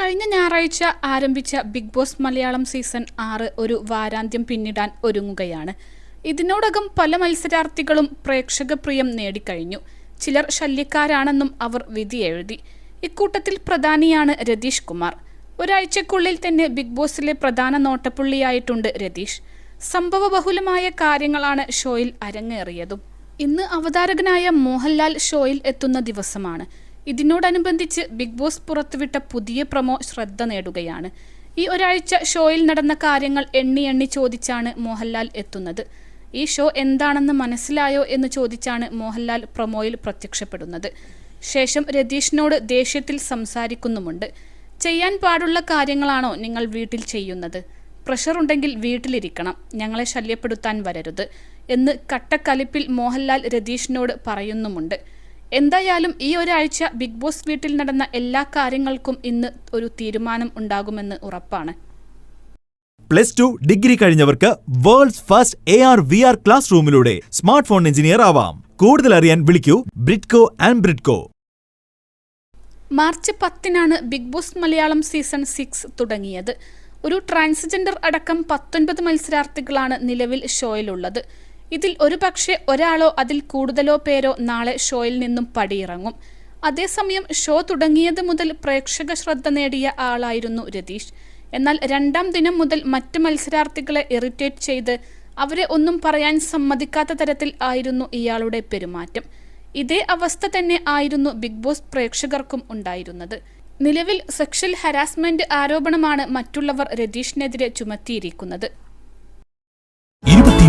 കഴിഞ്ഞ ഞായറാഴ്ച ആരംഭിച്ച ബിഗ് ബോസ് മലയാളം സീസൺ ആറ് ഒരു വാരാന്ത്യം പിന്നിടാൻ ഒരുങ്ങുകയാണ്. ഇതിനോടകം പല മത്സരാർത്ഥികളും പ്രേക്ഷക പ്രിയം നേടിക്കഴിഞ്ഞു. ചിലർ ശല്യക്കാരാണെന്നും അവർ വിധി എഴുതി. ഇക്കൂട്ടത്തിൽ പ്രധാനിയാണ് രതീഷ് കുമാർ. ഒരാഴ്ചക്കുള്ളിൽ തന്നെ ബിഗ് ബോസിലെ പ്രധാന നോട്ടപ്പുള്ളിയായിട്ടുണ്ട് രതീഷ്. സംഭവബഹുലമായ കാര്യങ്ങളാണ് ഷോയിൽ അരങ്ങേറിയതും. ഇന്ന് അവതാരകനായ മോഹൻലാൽ ഷോയിൽ എത്തുന്ന ദിവസമാണ്. ഇതിനോടനുബന്ധിച്ച് ബിഗ് ബോസ് പുറത്തുവിട്ട പുതിയ പ്രൊമോ ശ്രദ്ധ നേടുകയാണ്. ഈ ഒരാഴ്ച ഷോയിൽ നടന്ന കാര്യങ്ങൾ എണ്ണി എണ്ണി ചോദിച്ചാണ് മോഹൻലാൽ എത്തുന്നത്. ഈ ഷോ എന്താണെന്ന് മനസ്സിലായോ എന്ന് ചോദിച്ചാണ് മോഹൻലാൽ പ്രൊമോയിൽ പ്രത്യക്ഷപ്പെടുന്നത്. ശേഷം രതീഷിനോട് ദേഷ്യത്തിൽ സംസാരിക്കുന്നുമുണ്ട്. ചെയ്യാൻ പാടുള്ള കാര്യങ്ങളാണോ നിങ്ങൾ വീട്ടിൽ ചെയ്യുന്നത്? പ്രഷർ ഉണ്ടെങ്കിൽ വീട്ടിലിരിക്കണം. ഞങ്ങളെ ശല്യപ്പെടുത്താൻ വരരുത് എന്ന് കട്ടക്കലിപ്പിൽ മോഹൻലാൽ രതീഷിനോട് പറയുന്നുമുണ്ട്. എന്തായാലും ഈ ഒരാഴ്ച ബിഗ് ബോസ് വീട്ടിൽ നടന്ന എല്ലാ കാര്യങ്ങൾക്കും ഇന്ന് ഒരു തീരുമാനം ഉണ്ടാകുമെന്ന് ഉറപ്പാണ്. Plus two degree കഴിഞ്ഞവർക്ക് world's first A R V R class റൂമിലൂടെ smart phone engineer ആവാം. കൂടുതൽ അറിയാൻ വിളിക്കൂ ബ്രിഡ്കോ ആൻഡ് ബ്രിഡ്കോ മാർച്ച് പത്തിനാണ് Bigg Boss Malayalam season six തുടങ്ങിയത്. ഒരു ട്രാൻസ്ജെൻഡർ അടക്കം പത്തൊൻപത് മത്സരാർത്ഥികളാണ് നിലവിൽ ഷോയിലുള്ളത്. ഇതിൽ ഒരു പക്ഷേ ഒരാളോ അതിൽ കൂടുതലോ പേരോ നാളെ ഷോയിൽ നിന്നും പടിയിറങ്ങും. അതേസമയം ഷോ തുടങ്ങിയത് മുതൽ പ്രേക്ഷക ശ്രദ്ധ നേടിയ ആളായിരുന്നു രതീഷ്. എന്നാൽ രണ്ടാം ദിനം മുതൽ മറ്റ് മത്സരാർത്ഥികളെ ഇറിറ്റേറ്റ് ചെയ്ത് അവരെ ഒന്നും പറയാൻ സമ്മതിക്കാത്ത തരത്തിൽ ആയിരുന്നു ഇയാളുടെ പെരുമാറ്റം. ഇതേ അവസ്ഥ തന്നെ ആയിരുന്നു ബിഗ് ബോസ് പ്രേക്ഷകർക്കും ഉണ്ടായിരുന്നത്. നിലവിൽ സെക്ഷൽ ഹരാസ്മെന്റ് ആരോപണമാണ് മറ്റുള്ളവർ രതീഷിനെതിരെ ചുമത്തിയിരിക്കുന്നത്.